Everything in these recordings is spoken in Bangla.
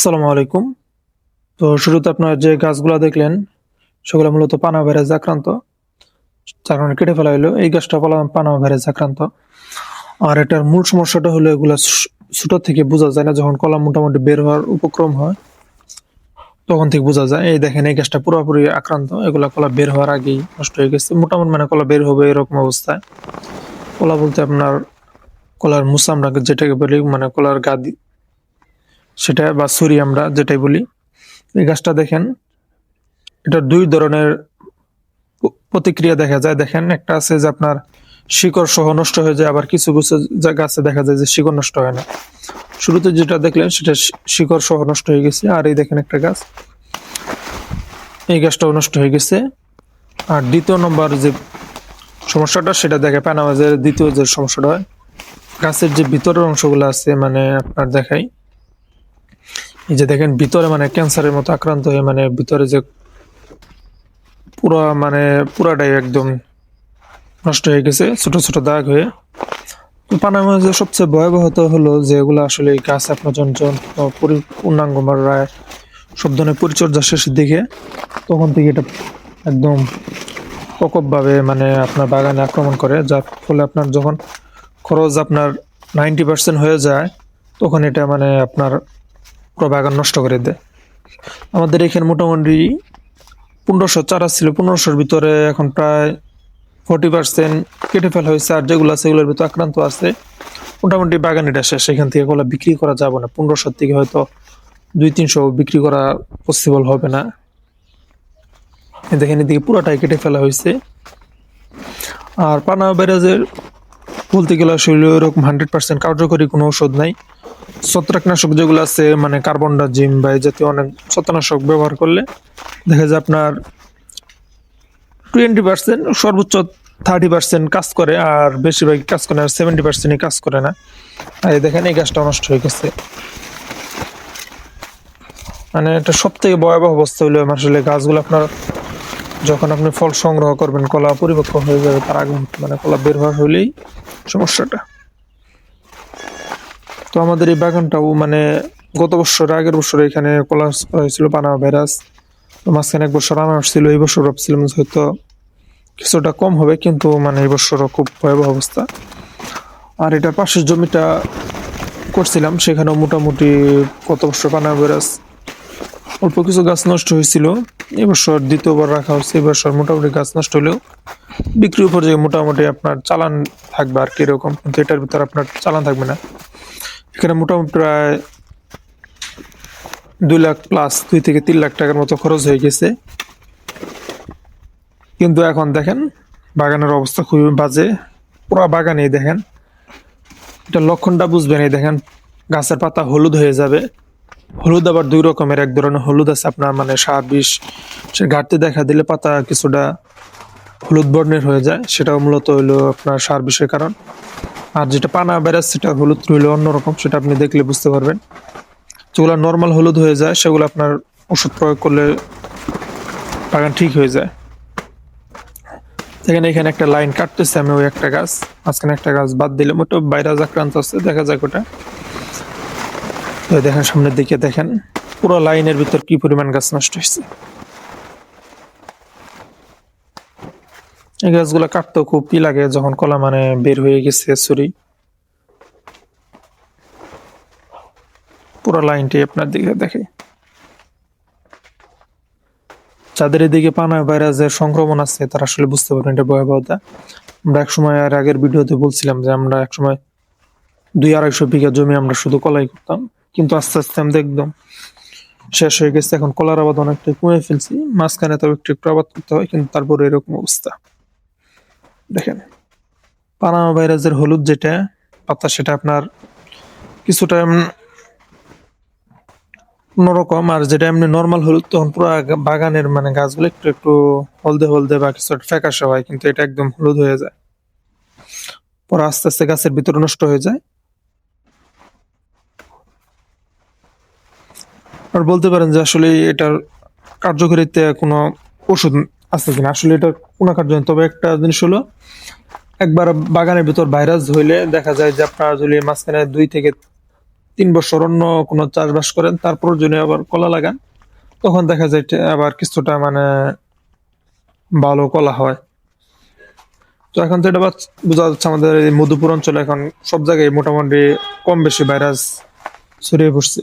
আসসালামু আলাইকুম। তো শুরুতে আপনার যে গাছগুলো দেখলেন, সেগুলো মূলত পানা ভাইরাস আক্রান্ত। যার কারণে কেটে ফেলা হলো এই গাছটা পালা- পানা ভাইরাস আক্রান্ত। আর এটার মূল সমস্যাটা হলো এগুলা ছোট থেকে বোঝা যায় না। যখন কলা মোটামুটি বের হওয়ার উপক্রম হয়, তখন থেকে বোঝা যায়। এই দেখেন, এই গাছটা পুরোপুরি আক্রান্ত। এগুলা কলা বের হওয়ার আগেই নষ্ট হয়ে গেছে। মোটামুটি মানে কলা বের হবে এরকম অবস্থায়। কলা বলতে আপনার কলার মুসা আমরা যেটাকে বলি মানে কলার গাদি সেটা বা ছুরি আমরা যেটাই বলি, এই গাছটা দেখেন, এটা দুই ধরনের প্রতিক্রিয়া দেখা যায়। দেখেন, একটা আছে যে আপনার শিকড় সহ নষ্ট হয়ে যায়, আবার কিছু কিছু গাছে দেখা যায় যে শিকড় নষ্ট হয় না। শুরুতে যেটা দেখলেন, সেটা শিকড় সহ নষ্ট হয়ে গেছে। আর এই দেখেন একটা গাছ, এই গাছটাও নষ্ট হয়ে গেছে। আর দ্বিতীয় নম্বর যে সমস্যাটা, সেটা দেখে প্যানামাজের দ্বিতীয় যে সমস্যাটা হয়, গাছের যে ভিতরের অংশগুলো আছে মানে আপনার দেখাই এই যে দেখেন, ভিতরে মানে ক্যান্সারের মতো আক্রান্ত হয়ে মানে ভিতরে যে পুরো মানে পুরাটাই একদম নষ্ট হয়ে গেছে, ছোট ছোট দাগ হয়ে। পানামা যে সবচেয়ে ভয়াবহত হলো যে এগুলো আসলে এই গাছ আপনার যখন পরি- পূর্ণাঙ্গ মারায় সব ধরনের পরিচর্যা শেষের দিকে তখন থেকে এটা একদম প্রকোপভাবে মানে আপনার বাগানে আক্রমণ করে, যার ফলে আপনার যখন খরচ আপনার নাইনটি পার্সেন্ট হয়ে যায়, তখন এটা মানে আপনার বাগান নষ্ট করে দেয়। আমাদের এখানে মোটামুটি পনেরোশো চারা ছিল, পনেরোশোর ভিতরে এখন প্রায় ফোর্টি পার্সেন্ট কেটে ফেলা হয়েছে আর যেগুলো আছে সেগুলোর ভিতরে আক্রান্ত আছে। মোটামুটি বাগানিটা শেষ সেখান থেকে এগুলো বিক্রি করা যাবে না। পনেরোশোর থেকে হয়তো দুই তিনশো বিক্রি করা পসিবল হবে না। দেখেন, এদিকে পুরোটাই কেটে ফেলা হয়েছে। আর পানা ব্যারাজের বলতে গেলে আসলে ওরকম হান্ড্রেড পার্সেন্ট কার্যকরী কোনো ওষুধ নাই। ছত্রাকনাশক যেগুলো আছে মানে কার্বন ডাইজিম বা এই জাতীয় অনেক ছত্রাকনাশক ব্যবহার করলে দেখা যায় আপনার টোয়েন্টি পার্সেন্ট সর্বোচ্চ থার্টি পার্সেন্ট কাজ করে আর বেশিরভাগ কাজ করে আর সেভেন্টি পার্সেন্টই কাজ করে না। আর দেখেন এই গাছটা নষ্ট হয়ে গেছে। মানে এটা সব থেকে ভয়াবহ অবস্থা হলো আসলে গাছগুলো আপনার যখন আপনি ফল সংগ্রহ করবেন, কলা পরিপক্ক হয়ে যাবে, তার আগে মানে কলা বের হওয়া হলেই সমস্যাটা। তো আমাদের এই বাগানটাও মানে গত বছর, আগের বছর এখানে কলা হয়েছিল পানা ভাইরাস। মাঝখানে এক বছর আনারস ছিল, এই বছর ভাবছিলাম হয়তো কিছুটা কম হবে, কিন্তু মানে এই বছরও খুব ভয়াবহ অবস্থা। আর এটার পাশের জমিটা করছিলাম, সেখানেও মোটামুটি কত বছর পানা ভাইরাস। অল্প কিছু গাছ নষ্ট হয়েছিল এবছর দ্বিতীয়বার রাখা হচ্ছে এবছর মোটামুটি গাছ নষ্ট হলেও বিক্রির উপর যে মোটামুটি আপনার চালান থাকবে আর কি এরকম, কিন্তু এটার ভিতর আপনার চালান থাকবে না। এখানে মোটামুটি প্রায় দুই লাখ প্লাস দুই থেকে তিন লাখ টাকার মতো খরচ হয়ে গেছে। কিন্তু এখন দেখেন, বাগানের অবস্থা খুবই বাজে। পুরো বাগানেই দেখেন, এটা লক্ষণটা বুঝবেন এই দেখেন, গাছের পাতা হলুদ হয়ে যাবে। হলুদ আবার দুই রকমের, এক ধরনের হলুদ আছে আপনার মানে সার বিষ, সে ঘাটতি দেখা দিলে পাতা কিছুটা হলুদ বর্ণের হয়ে যায়। সেটাও মূলত হইল আপনার সার বিষের কারণ। আর যেটা পানা ভাইরাস সেটা হলুদ হইল অন্যরকম, সেটা আপনি দেখলে বুঝতে পারবেন। যেগুলো নর্মাল হলুদ হয়ে যায়, সেগুলো আপনার ওষুধ প্রয়োগ করলে বাগান ঠিক হয়ে যায়। দেখেন এখানে একটা লাইন কাটতেছে, আমি ওই একটা গাছ, মাঝখানে একটা গাছ বাদ দিলে মোটো ভাইরাস আক্রান্ত আছে, দেখা যাক ওটা। তো দেখেন সামনের দিকে দেখেন, পুরো লাইনের ভিতর কি পরিমাণ গাছ নষ্ট হয়েছে। এই গাছগুলো কাটতেও খুব কি লাগে যখন কলা মানে বের হয়ে গেছে ছুরি পুরো লাইনটি আপনার দিকে দেখে। যাদের এদিকে পানা ভাইরাসের সংক্রমণ আছে, তারা আসলে বুঝতে পারবেন এটা ভয়াবহতা। আমরা এক সময় আর আগের ভিডিওতে বলছিলাম যে আমরা এক সময় দুই আড়াইশো বিঘা জমি আমরা শুধু কলাই করতাম, কিন্তু আস্তে আস্তে আমাদের একদম শেষ হয়ে গেছে। এখন কলার আবাদ অনেকটা কমে ফেলছি, মাঝখানে তবে একটু একটু আবাদ করতে হয়, কিন্তু তারপরে এরকম অবস্থা। দেখেন, পানামা ভাইরাসের হলুদ যেটা, পাতা সেটা আপনার কিছুটা অন্যরকম, আর যেটা এমনি নর্মাল হলুদ, তখন পুরো বাগানের মানে গাছগুলো একটু একটু হলদে হলদে বা কিছু ফ্যাকাশে হয়, কিন্তু এটা একদম হলুদ হয়ে যায়। পরে আস্তে আস্তে গাছের ভিতরে নষ্ট হয়ে যায়। আর বলতে পারেন যে আসলে এটার কার্যকারিতা কোনো ওষুধ আছে কিনা আসলে এটা কোনো কার্য নেই। তবে একটা জিনিস হলো, একবার বাগানের ভিতর ভাইরাস হইলে দেখা যায় যে আপনার যদি মাঝখানে দুই থেকে তিন বছর অন্য কোনো চাষবাস করেন, তারপর যদি আবার কলা লাগান, তখন দেখা যায় আবার কিছুটা মানে ভালো কলা হয়। তো এখন যেটা বাচ- বোঝা যাচ্ছে আমাদের এই মধুপুর অঞ্চলে এখন সব জায়গায় মোটামুটি কম বেশি ভাইরাস ছড়িয়ে পড়ছে।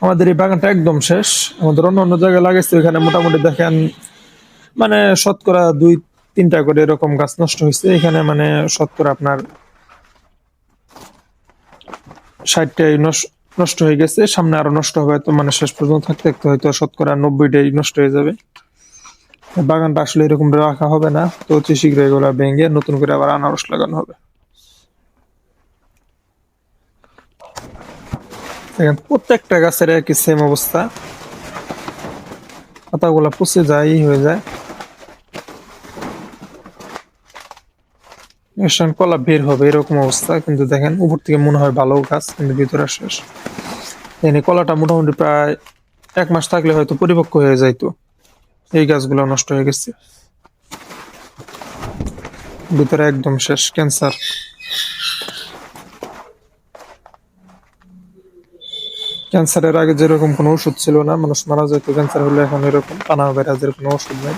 আমাদের এই বাগানটা একদম শেষ। আমাদের অন্য অন্য জায়গায় লাগাইছে, এখানে মোটামুটি দেখেন মানে শতকরা দুই, তিনটা করে এরকম গাছ নষ্ট হয়েছে। এখানে মানে শতকরা আপনার ষাটটাই নষ্ট হয়ে গেছে। সামনে আরও নষ্ট হবে তো মানে শেষ পর্যন্ত থাকতে থাকতে হয়তো শতকরা নব্বইটাই নষ্ট হয়ে যাবে। বাগানটা আসলে এরকম রাখা হবে না। তো অতি শীঘ্র এগুলো ভেঙে নতুন করে আবার আনারস লাগানো হবে। প্রত্যেকটা গাছের একই সেম অবস্থা। পাতাগুলা পচে যায় হয়ে যায়। এসন কলা বের হবে, এরকম অবস্থা। কিন্তু দেখেন, উপর থেকে মনে হয় ভালো গাছ, কিন্তু ভিতরে শেষ। এনে কলাটা মোটামুটি প্রায় এক মাস থাকলে হয়তো পরিপক্ক হয়ে যাইতো। এই গাছগুলো নষ্ট হয়ে গেছে। ভিতরে একদম শেষ, ক্যান্সার। ক্যান্সারের আগে যেরকম কোনো ওষুধ ছিল না, মানুষ মারা যেত, ক্যান্সার হলে এখন এরকম পানা ভাইরাসের কোনো ওষুধ নেই।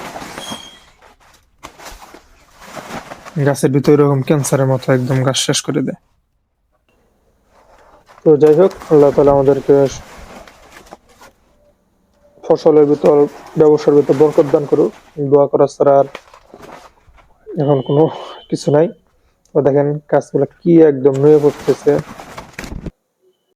গাছের ভিতরে এরকম ক্যান্সারের মতো একদম গাছ শেষ করে দেয়। তো যাই হোক, আল্লাহ তালা আমাদেরকে ফসলের ভিতর, ব্যবসার ভিতর বরকত দান করুক। দোয়া করা ছাড়া আর এখন কোনো কিছু নাই। তো দেখেন, গাছগুলো কি একদম নুয়ে পড়তেছে।